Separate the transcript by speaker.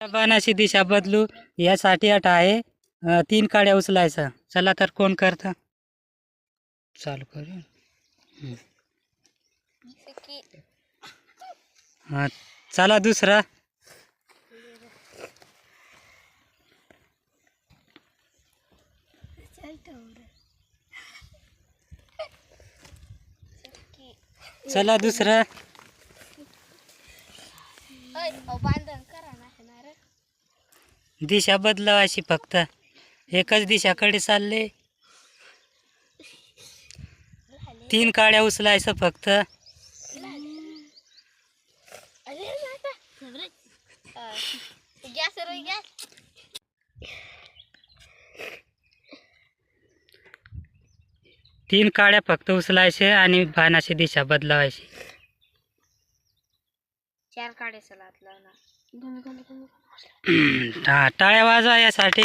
Speaker 1: बाणाची दिशा बदलू यासाठी अट आहे. तीन काड्या उचलायचा. चला तर कोण करता? चालू करू. हा चला दुसरा. चला दुसरा.
Speaker 2: बांधण करा ना
Speaker 1: दिशा फक्त. एकच दिशाकडे चालले. तीन काड्या उचलायचं फक्त. तीन काड्या फक्त उचलायचे आणि बाणाची दिशा बदलावायची.
Speaker 2: चार काढे सलात लावणार.
Speaker 1: हा टाळ्या वाजवा यासाठी.